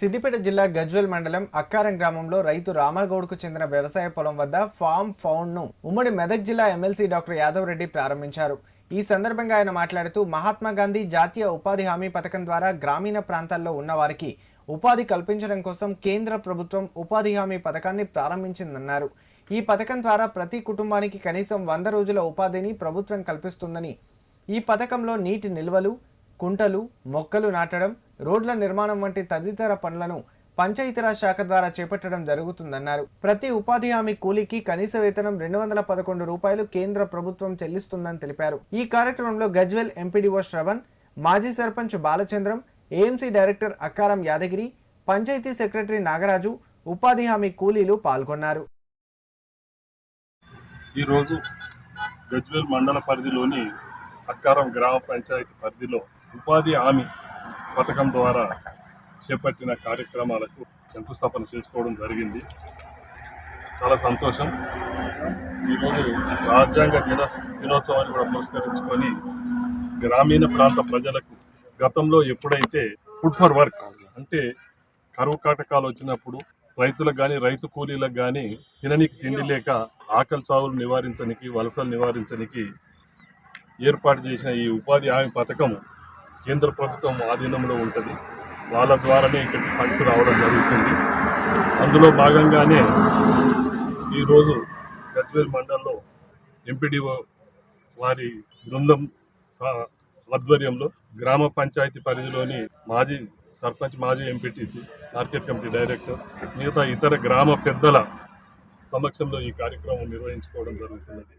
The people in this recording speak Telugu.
సిద్దిపేట జిల్లా గజ్వెల్ మండలం అక్కారం గ్రామంలో రైతు రామగౌడ్కు చెందిన వ్యవసాయ పొలం వద్ద ఫామ్ ఫౌండ్ను ఉమ్మడి మెదక్ జిల్లా ఎమ్మెల్సీ డాక్టర్ యాదవ్ రెడ్డి ప్రారంభించారు. ఈ సందర్భంగా ఆయన మాట్లాడుతూ మహాత్మా గాంధీ జాతీయ ఉపాధి హామీ పథకం ద్వారా గ్రామీణ ప్రాంతాల్లో ఉన్న వారికి ఉపాధి కల్పించడం కోసం కేంద్ర ప్రభుత్వం ఉపాధి హామీ పథకాన్ని ప్రారంభించిందన్నారు. ఈ పథకం ద్వారా ప్రతి కుటుంబానికి కనీసం వంద రోజుల ఉపాధిని ప్రభుత్వం కల్పిస్తుందని ఈ పథకంలో నీటి నిల్వలు కుంటలు మొక్కలు నాటడం రోడ్ల నిర్మాణం వంటి తదితర పనులను పంచాయతీరాజ్ శాఖ ద్వారా చేపట్టడం జరుగుతుందన్నారు. ప్రతి ఉపాధి హామీ కూలీకి కనీస వేతనం రెండు వందల పదకొండు రూపాయలు కేంద్ర ప్రభుత్వం చెల్లిస్తుందని తెలిపారు. ఈ కార్యక్రమంలో గజ్వెల్ ఎంపీడీఓ శ్రవణ్ మాజీ sarpanch Balachandram AMC director Akkaram Yadagiri panchayat secretary Nagaraju ఉపాధి హామీ కూలీలు పాల్గొన్నారు. ఈరోజు గజ్వేల్ మండల పరిధిలోని అక్కారం గ్రామ పంచాయతీ పరిధిలో ఉపాధి హామీ పథకం ద్వారా చేపట్టిన కార్యక్రమాలకు శంకుస్థాపన చేసుకోవడం జరిగింది. చాలా సంతోషం. ఈరోజు రాజ్యాంగ దిన దినోత్సవాన్ని కూడా పురస్కరించుకొని గ్రామీణ ప్రాంత ప్రజలకు గతంలో ఎప్పుడైతే ఫుడ్ ఫర్ వర్క్ అంటే కరువు కాటకాలు వచ్చినప్పుడు రైతులకు కానీ రైతు కూలీలకు కానీ తిననీకి తిండి లేక ఆకలి చావులు నివారించడానికి వలసలు నివారించడానికి ఏర్పాటు చేసిన ఈ ఉపాధి హామీ పథకం కేంద్ర ప్రభుత్వం ఆధీనంలో ఉంటుంది. వాళ్ళ ద్వారానే ఇక్కడికి ఫండ్స్ రావడం జరుగుతుంది. అందులో భాగంగానే ఈరోజు గజ్వేల్ మండలంలో ఎంపీడీఓ వారి బృందం ఆధ్వర్యంలో గ్రామ పంచాయతీ పరిధిలోని మాజీ సర్పంచ్ మాజీ ఎంపీటీసీ మార్కెట్ కమిటీ డైరెక్టర్ మిగతా ఇతర గ్రామ పెద్దల సమక్షంలో ఈ కార్యక్రమం నిర్వహించుకోవడం జరుగుతున్నది.